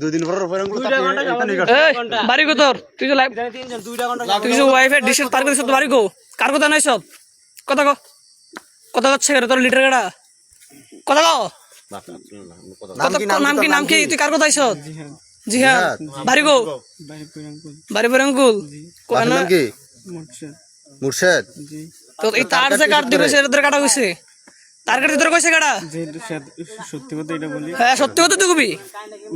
দুদিন পর পরে দুইটা ঘণ্টা যাব বাড়ি কো তোর তুই তো লাইভ ইদানি তিনজন দুইটা ঘণ্টা তুই যে ওয়াইফাই ডিশের তার করে বাড়ি কো। কার কথা নাই সব? কথা কো। কথা হচ্ছে তোর লিটার গাড়া কথা কো। নাম কি নাম কি তুই কার কথা জি হ্যাঁ বাড়ি কো। বাড়ি বরঙ্কুল নাম কি? মুর্শেদ। তো এই তার যে কাট দিবে সেটা তোর কাটা হইছে? তার কাটি তোর কইছে কাটা সত্যি কথা এটা বলি। হ্যাঁ সত্যি কথা তুই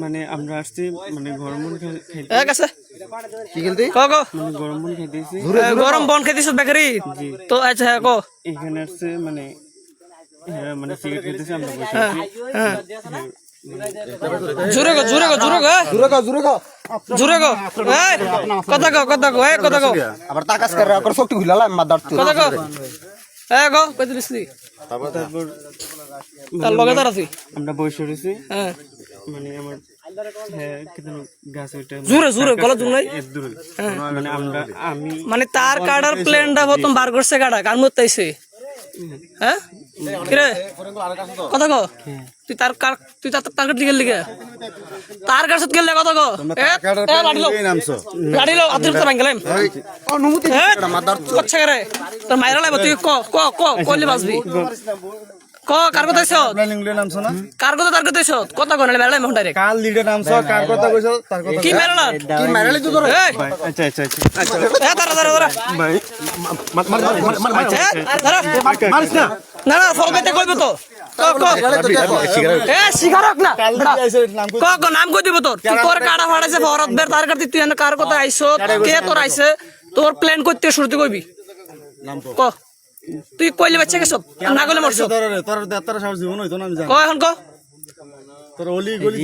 মানে আমরা আসছি মানে গরম বন খাই- খাইতে। এক আছে কি খেলতি? ক ক। মানে গরম বন খাইতেছি। গরম বন খেতেছ বেকারি? তো আচ্ছা হ্যাঁ ক। এখানে আসছে মানে হ্যাঁ, মানে সিগারেট খেতেছি আমরা বসে হ্যাঁ আছি। হ্যাঁ। জোরে গো জোরে গো জোরে গো এ, জুরে কো জুরে গো এই কথা কো কথা কো এ কথা কো। আবার তাকাস করে আর চোখটি খুলালা মাদার তো কথা কো। এ গো কই দিলিস তারপর তার লগে তার আছি। আমরা বসে রয়েছি হ্যাঁ। মানে আমার হ্যাঁ কিন্তু গাছ ওইটা। জোরে জোরে গলা জোরে নাই? মানে আমরা আমি মানে তার কাটার প্ল্যানটা প্রথম বার করছে কাটা কার মধ্যে হ্যাঁ? কিরে? কথা কো তুই তার কার তুই তার তার কাট দিকে লিগে তার কাছে গেলে কথা কো এ লাঠি লো লাঠি লো অতিরিক্ত ভাঙ গেলাম অনুমতি মাদার কচ্ছে করে তোর মাইরা লাগবে তুই ক ক ক কইলে বাসবি ক কার কথা আইছ নামছো না? কার কথা তার কথা আইছ কথা কো মেলা লাইম ডাইরেক্ট কাল লিডে নামছো কার কথা কইছো তার কথা কি মেলা না কি মারালি তো আচ্ছা আচ্ছা আচ্ছা। এ ভাই মারিস না না না। সরবেতে কইবে নাম ক ক কই দিব তোর? তুই তোর কাটা ফাড়াইছে ভরত বের তার কাটি তুই এনে কার কথা আইছো কে তোর আইছে তোর প্ল্যান করতে শুরুতে কইবি? ক। তুই কইলে বাচ্চা গেছ? না কইলে মরছ? তোর তোর তোর সাহস জীবন হইতো না আমি জানি। ক এখন ক তোর অলি গলি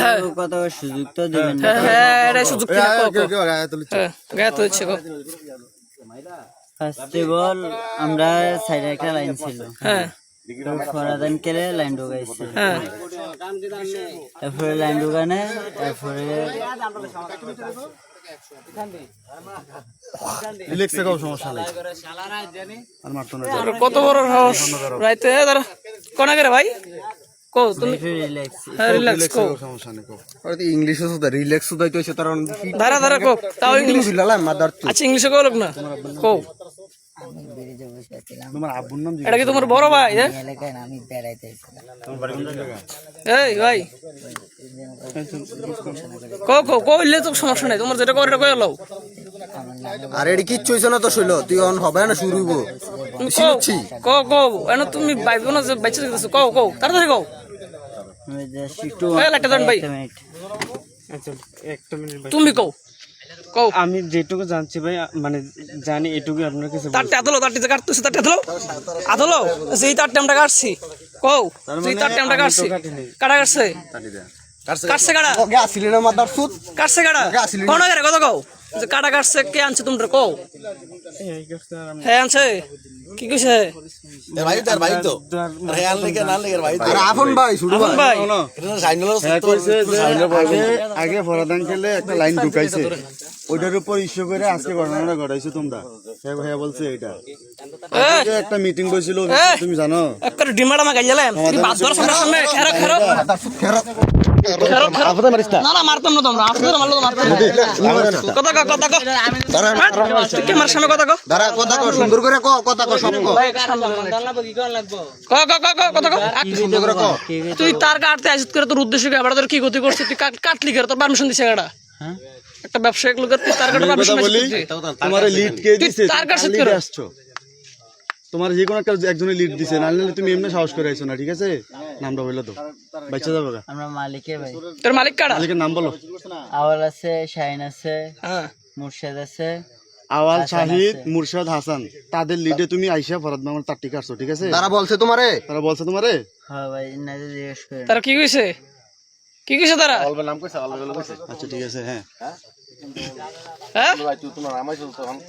হ্যাঁ কত সুযোগ তো দিবেন হ্যাঁ, হ্যাঁ রে সুযোগ কি না? ক ক তুলি হ্যাঁ গায়ে তো ইচ্ছে ক ফার্স্ট অল আমরা সাইডে একটা লাইন ছিল। হ্যাঁ। তো ফরাদান কেলে লাইন ঢুকাইছে। হ্যাঁ। তারপরে লাইন ঢুকানে তারপরে রিল্যাক্সে কাও সমস্যা নাই। আর মারতো না। তোর কত বড় সাহস। রাইতে দাঁড়া। কোনা করে ভাই? কো তুমি রিল্যাক্স কো সমস্যা নেই কও। আর তুই ইংলিশ সুদা রিল্যাক্স সুদা তো সে তার দাঁড়া দাঁড়া কো তাও ইংলিশ খুলালা মাদার আচ্ছা ইংলিশে কো লোক না। কো? ব্রিজে বসে ছিলাম তোমার আব্বুর নাম এটা কি তোমার বড় ভাই হ্যাঁ? এলাকায় আমি বেড়াইতে এসেছিলাম। এই ভাই। কো কো কইলে তো সমস্যা নাই। তোমার যেটা করে এটা কই লও। আর এডি কিচ্ছু হইছে না তো শৈল। তুই অন হবে না শুরু হইব। তুমি কো কো এনে তুমি বাইবো না যে বাইচে দিতেছো কো কো তাড়াতাড়ি কো আমি জাস্ট একটু এই লাইটটা দেন ভাই। একটা মিনিট আচ্ছা একটা মিনিট ভাই। তুমি কো কো আমি যেটুকু জানছি ভাই মানে জানি এটুকু আপনার কাছে। তারটে আদলো তারটে কাটতেছে তারটে আদলো আদলো যেই তারটে আমরা কাটছি। কো যেই তারটে আমরা কাটছি। কাটা কাটছে? কাটছে কাটা? ওকে আসিলি না মাদার সুদ কাটছে কাটা? কোন আগে কথা কও? যে কাটা কাটছে কে আনছে তোমরা কও? হ্যাঁ আনছে। কি কইছে? আর আপন ভাই শুরু আপন ভাই। হ্যাঁ, কইছে যে আগে- আগে ফরাদান খেলে একটা লাইন ঢুকাইছে। ওইটার উপর ইস্যু করে আজকে ঘটনাটা ঘটাইছো তোমরা? হ্যাঁ ভাইয়া বলছে এটা একটা মিটিং বসছিল তুমি জানো? বাদ ধর সামনে সামনে খেরো খেরো। খেরো। খেরো না না মারতাম না তোমরা আসলে মারলো মারতাম কথা কও কথা কও। তুই কে মার সামনে কথা কও? দাঁড়া কথা কর সুন্দর করে ক কথা কর সব ক কি করা লাগবো ক ক ক ক কথা কও। সুন্দর করে ক তুই তার কাটতে আসিস করে তোর উদ্দেশ্য কি? আবার তোর কি গতি করছিস তুই কাট- কাটলি করে তোর পারমিশন দিছে গাড়া। একটা ব্যবসায়িক লোকের তুই কাটে পারমিশন কথা বলি তোমার লিড কে দিছে? কাছে lead আসছো। তোমার যে কোনো একটা একজনের লিড দিছে নাহলে তুমি এমনি সাহস করে আইছো না ঠিক আছে? নামটা বলল তো বাচ্চা যাবে গা। আমরা মালিকে ভাই। তোর মালিক কাটা মালিকের নাম বলো। আওয়াল আছে শাহিন আছে হ্যাঁ। মুর্শেদ আছে আওয়াল শাহিদ মুরশাদ হাসান। তাদের লিডে তুমি আইসা ফরাদ মামার তার টিকা আসছো ঠিক আছে? তারা বলছে তোমারে। তারা বলছে তোমারে? হ্যাঁ ভাই জিজ্ঞেস করে। তারা কি কইছে? কি কইছে তারা? আচ্ছা ঠিক আছে হ্যাঁ। হ্যাঁ?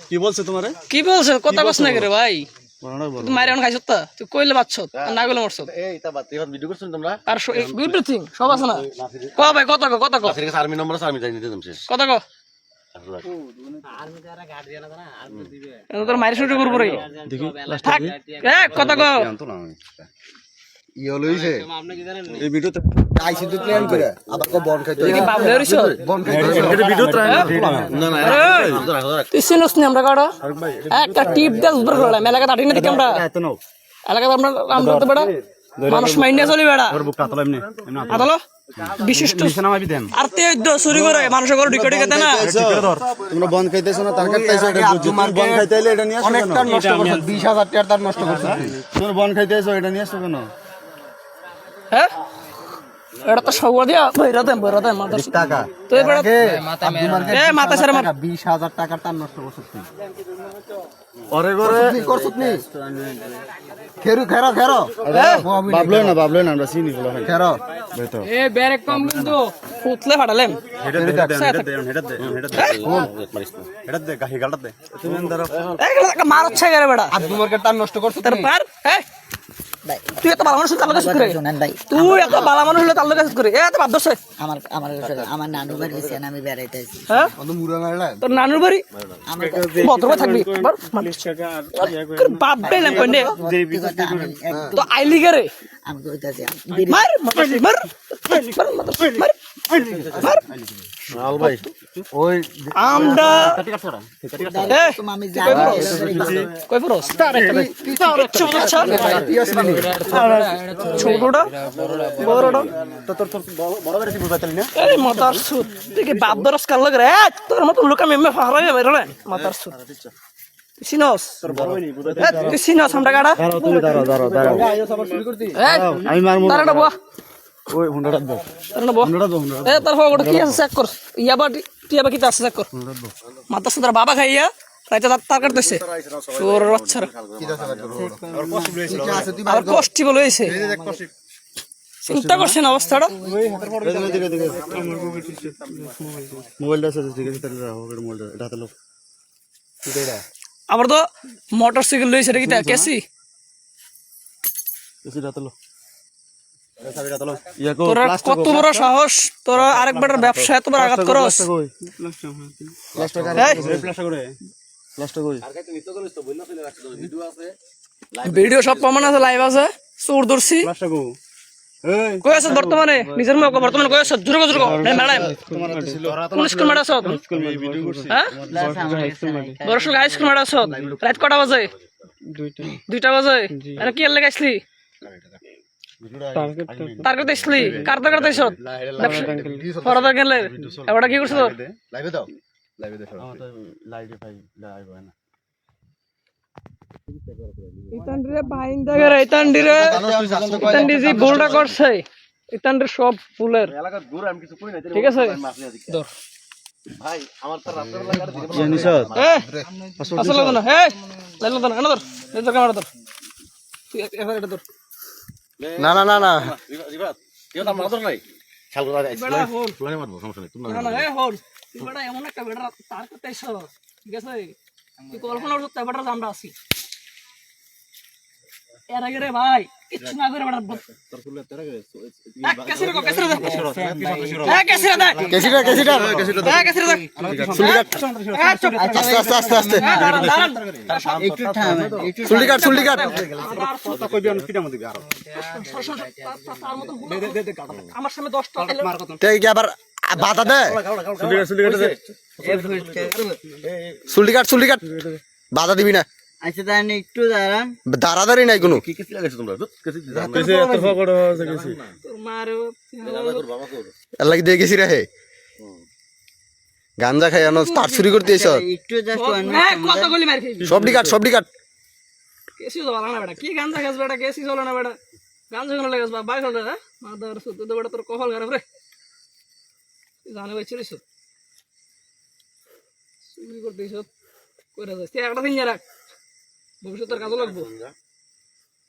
কি বলছে তোমারে? কি বলছে? কথা কস না রে ভাই। বলো তুই অন খাইছত তা? তুই কইলে বাচ্ছ না কইলে মরছ আর এভরিথিং সব আছে না? ক ভাই কথা কো কথা কো। আর্মি নম্বর আছে আর্মি যাই নিতে দিমছে কথা কো। তোর মাইরে শুরু করব রে। দেখি থাক এ কথা কো। জানতো না আমি। ই হলো হইছে আপনি কি জানেন এই ভিডিওতে আইসি তো প্ল্যান করে আবার কো বন খাইতে তুই বাবলে হইছ বন খাইতে না না তুই চিনিস নি আমরা কাড়া একটা টিপ দেস উপর করে মেলাকা দাঁড়িয়ে না দেখি আমরা এলাকাতে আমরা আমরা তো বেড়া মানুষ মাইন্ডে চলি বেড়া আদালো বিশিষ্ট আর তে চুরি করে মানুষের ঘরে ঢুকে ঢুকে না তোমরা বন খাইতেছো না তার কাছে এটা বুঝছ তুমি বন খাইতে এলে এটা নিয়ে আসো অনেকটা নষ্ট করছ 20000 টাকা তার নষ্ট করছ তোমরা বন খাইতে এসো এটা নিয়ে আসো কেন হ্যাঁ এটা তো সব দিয়া বইরা দেন বইরা দেন মাদার টাকা। তো এবার এ মাথা সারে মার 20000 টাকা তার নষ্ট করছ তুই। ওরে করে তুই করছ নি। খেরু খেরো খেরো। বাবলো না বাবলো না আমরা চিনি বলো খেরো। বেতো এ বেরে কম কিন্তু ফুটলে ফাটালেম। এটা দে এটা দে এটা দে এটা দে এটা দে। দে গাহি গালটা দে। তুমি ধরো। এগুলো একটা মার হচ্ছে গেলে বেড়া আর তোমার তার নষ্ট করছ তার পার হ্যাঁ তুই এত ভালো মানুষ তার লোক করে। শোনেন ভাই। তুই এত ভালো মানুষ হলে তার লোক করে। এ এত দছে আমার আমার আমার নানু বাড়ি গেছে আমি বেড়াইতে আছি হ্যাঁ? মুড়া মারলা তোর নানুর বাড়ি? আমার ভদ্র থাকবি। বাপ বেলাম এক- তো আইলি গেরে আমি কইতাছি মার ছোটটা? বড়টা? মাতার সুদ বাপ দরস কাল লাগে রে? তোর মতো লোক আমি হারাই মাতার সুদ বাবা খাইয়া রাইতে তার কাটতেছে তোর বাচ্চারা কষ্টি বলে হয়েছে চিন্তা করছেন অবস্থাটা? মোবাইলটা আছে ঠিক আছে এটা মোবাইলটা এটা হাতে লো আবার তো মোটর সাইকেল লইছে রে কিতা কেসি এসে হাতে লো তোরা কত বড় সাহস? তোরা আরেকবার ব্যবসায় তোমার আঘাত করস। কই এই, প্লাস্টার করে। প্লাস্টার কই ভিডিও সব প্রমাণ আছে লাইভ আছে। চোর ধরছি। কই আছো বর্তমানে নিজের মুখ বর্তমানে কই আছো জোরে জোরে ম্যাডাম কোন স্কুল ম্যাডাম আছো? হ্যাঁ হাই স্কুল ম্যাডাম আছো? রাত কটা বাজে? দুইটা বাজে? আরে কি লেগে আসলি তার আসলি কার তার করতে ফরাদা গেলে। এবারটা কি করছ লাইভে দাও। লাইভে দেখো লাইটে ভাই লাইভ হয় না ইতানডিরে বাইন্দা ইতানডিরে যে ভুলটা করছে ইতানডির সব ফুলের। ঠিক আছে। ধর। আসলে না লাইলো না এনে ধর এই ধর ক্যামেরা ধর। এবার এটা ধর। না না কেউ নাই? হল। মারবো সমস্যা নেই তুমি না না এ হল। তুই এমন একটা বেড়া তার করতে ঠিক আছে? তুই কল্পনা বেড়া আমরা আছি। এর আগে রে ভাই কিচ্ছু না করে বেড়া কেসিরে কো কেসিরে হ্যাঁ কেসিরে দে। কেসিরে দে। হ্যাঁ চুপ আস্তে আস্তে আস্তে আস্তে। হ্যাঁ দাঁড়ান দাঁড়ান। একটু থামেন একটু চুলি কাট চুলি কাট আমার সামনে দশটা তুই কি আবার বাধা দে চুলি কাট চুলি কাট বাধা দিবি না। আচ্ছা তাহলে একটু দাঁড়ান। দাঁড়াদাঁড়ি নাই কোনো। কি কি লাগাইছো তোমরা? কেসি এত ফকড় কেসে দিয়ে গেছি রে হে। গাঞ্জা খাই আনো তার চুরি করতে এসছ একটু জাস্ট ওয়ান হ্যাঁ কত গলি মার খাইবি সবডি কাট সবডি কাট। কেসি তো না বেটা কি গান দেখাস বেটা কেসি চলে না বেটা। গান যখন লাগাস বা বাই চলে হ্যাঁ? মাদার সুত তো বেটা তোর কপাল খারাপ রে। জানে ভাই চলিস চুরি করতে করে যাস। একটা দিন রাখ। ভবিষ্যতের কাজে লাগবো।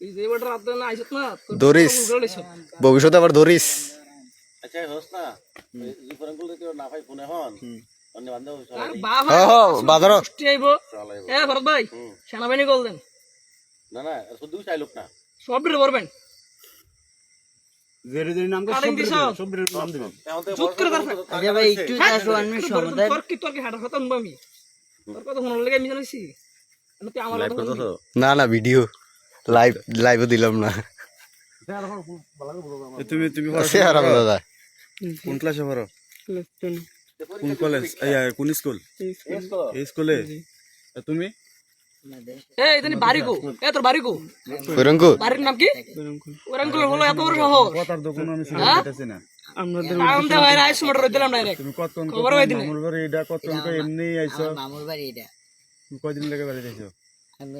তুই যে বেটা রাত না আইসত না ধরিস। ভুল করে লিসব। ভবিষ্যতে আবার ধরিস আচ্ছা হোস না এই ফোনগুলো কেউ না পাই ফোনে হন অন্য বান্ধব আর বা হ হ বাজার। গোষ্ঠী আইব। এ ভরত ভাই সেনাবাহিনী কল দেন। না না শুধু চাই লোক না। সব বিরে করবেন জেরি জেরি নাম কাটিং দিছ এখন তো চুপ করে তারপর ভাই একটু জাস্ট ওয়ান মিনিট সময় দেন তোর কি তোর কি হাঁটার কথা আমি? তোর কথা শোনার লেগে আমি জানিছি না না ভিডিও লাইভ লাইভও দিলাম না। তুমি তুমি দাদা। কোন ক্লাসে পড়ো? কোন কলেজ কোন স্কুল এই স্কুলে তুমি? এই তুমি বাড়িকো এ তোর বাড়িকো ফিরঙ্কু বাড়ির নাম কি? ওরাঙ্গুলো হলো এত বড় শহর। কথার দোকান আমি শুনতে পাইতেছি না। আমাদের হয় রাইস মোটর দিলাম ডাইরেক্ট তুমি কতক্ষণ খবর মামুর বাড়ি এটা কতক্ষণ এমনি আইছো? মামুর বাড়ি এটা। তুমি কয়দিন লেগে বাড়ি আইছো আমি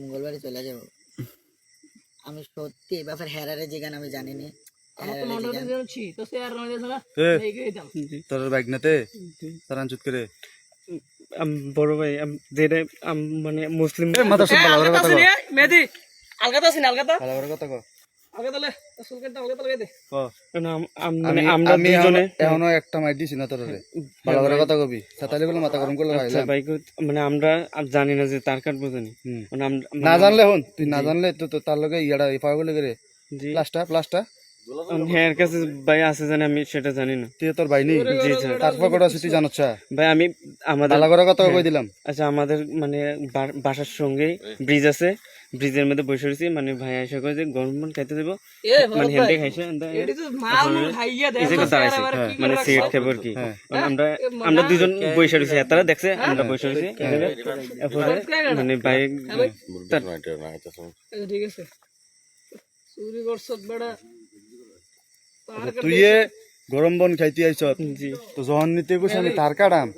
মঙ্গলবারে চলে যাব। আমি সত্যি এই ব্যাপার হেরারে যেখানে আমি জানি না এ তোর তার করে। বড় ভাই যেটা মানে মুসলিম এ কথা কও। আলগাতা আলগাতা কথা দে আম- আম- মানে আমি আমি এখনো- এখনও একটা মাইর দিছি না তোর ভালো করে কথা কবি। সাতালি বলে মাথা গরম করলে আচ্ছা, ভাই মানে আমরা জানি না যে তার কাটবো জানি। হুম। মানে আমরা না জানলে হন তুই না জানলে তো তো তার লগে ইয়াটা ইফা বলে করে প্লাসটা প্লাসটা হ্যাঁ কাছে ভাই আছে জানি আমি সেটা জানি না। তুই তোর ভাই নেই। জি স্যার তারপর কটা তুই জানো ভাই আমি আমাদের ভালো কথা কই দিলাম। আচ্ছা আমাদের মানে বাসার সঙ্গেই ব্রিজ আছে। ব্রিজের মধ্যে বসে রয়েছি। মানে ভাই এসে করে যে গরম পানি খাইতে দেবো। মানে হেন্ডে খাইছে দাঁড়াইছে মানে সিগারেট খাব আর কি। আমরা আমরা দুজন বসে রয়েছি তারা দেখছে আমরা বসে রয়েছি। মানে ভাই ঠিক আছে। চুরি করছ বেড়া। তুই গরম বন খাইতে আইছ? জি। তো যখন নিতে গেছি আমি তার কাটাম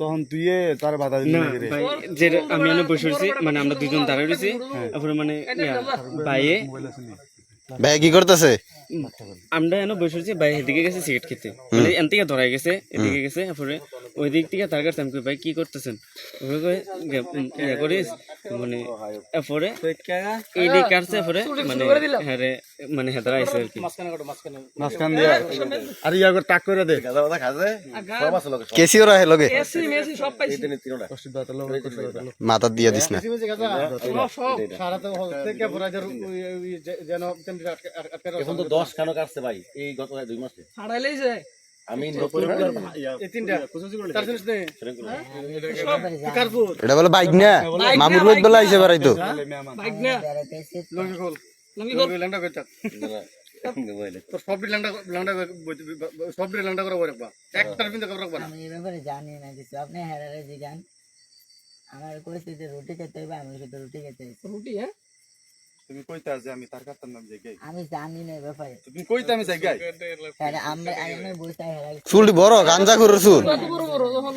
তখন তুই তার বাধা দিলি না রে। ভাই আমি এনে বসে রয়েছি মানে আমরা দুজন দাঁড়িয়ে রয়েছি তারপরে মানে ইয়া, ভাইয়ে ভাই কি করতেছে? আমরা এনে বসে রয়েছি ভাই এদিকে গেছে সিগারেট খেতে। মানে এন থেকে ধরাই গেছে এদিকে গেছে তারপরে ওই দিক থেকে তার কাছে আমি কই, ভাই কি করতেছেন? ওই কই, ইয়া করিস? মানে এরপরে এই দিক কাটছে এরপরে মানে হ্যাঁ রে, মানে হেদারা আইছে আর কি। মাঝখান দিয়া। আর ইয়া করে টাক করে দে। গাদা বাদা খাজে সব আছে লোকে কেসি ওরা হে লগে? মেসি মেসি সব পাইছি। তিনটা। মাথা দিয়া দিস না। এখন তো দশ খানো কাটছে ভাই এই গত দুই মাসে। হারাইলেই যায় আমি নতুন এটা বলে বাইক না। মামুর রোদ বেলা আইছে বেড়াইতো বাইক না। বেড়াইতেছে লঙ্গি কর আমি এই ব্যাপারে জানি না কিছু। আপনি হেরারে জিগান। আমার কইছে যে রুটি খেতে হইবে আমি রুটি খেতে রুটি হ্যাঁ? তুমি কইতা যে আমি তার নাম যাই আমি জানি না ব্যাপারে। তুমি কইতা আমি যাই গাই আমরা আমি বসে হেরারে চুলটি বড় গাঞ্জা করে চুল। কত বড় বড় যখন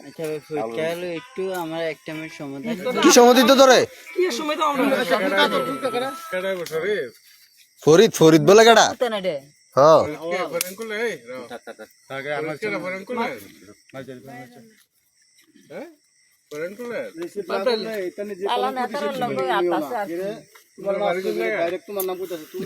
আচ্ছা একটু আমার একটা মিনিট সমাধান কি সমতি তো তোরে কি সময় তো আমরা? ফরিদ ফরিদ বলে কেডা? না রে। হ পালা না তার লগে আতাছে আছে তোমার নাম কইতাছে তুই